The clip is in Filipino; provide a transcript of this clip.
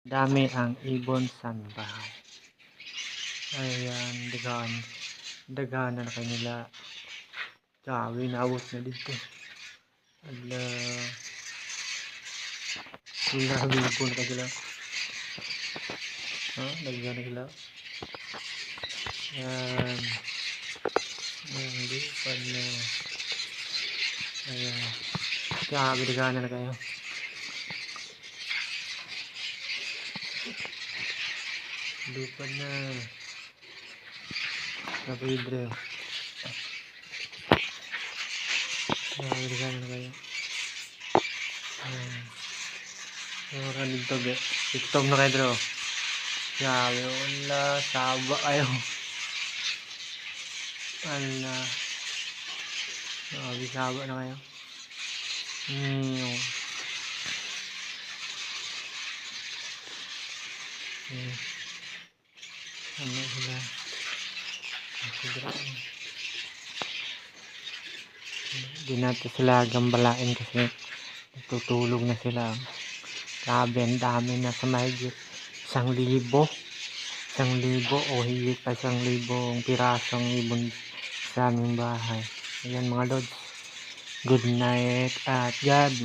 Dami ang ibon sa bahay. Ayan, dagan. Dagan na kanila. Grabe, naabot na dito. Ala. Sila ibon ka sila. Ha, dagan na sila. Ayan. Ayan, lipad na. Ayan. Grabe, dagan na kayo. Lipad na. Grabe, dagan na kayo. Dito, be. TikTok na kayo, bro. Grabe, wala. Saba kayo. Wala. Grabe, saba na kayo. Hmm. Hmm. Ano sila? Sila. Hindi natin sila gambalain kasi natutulog na sila. Grabe, ang dami na sa mahigit isang libo. Isang libo o higit pa isang libong pirasong ibon sa aming bahay. Ayan mga lods. Good night at God.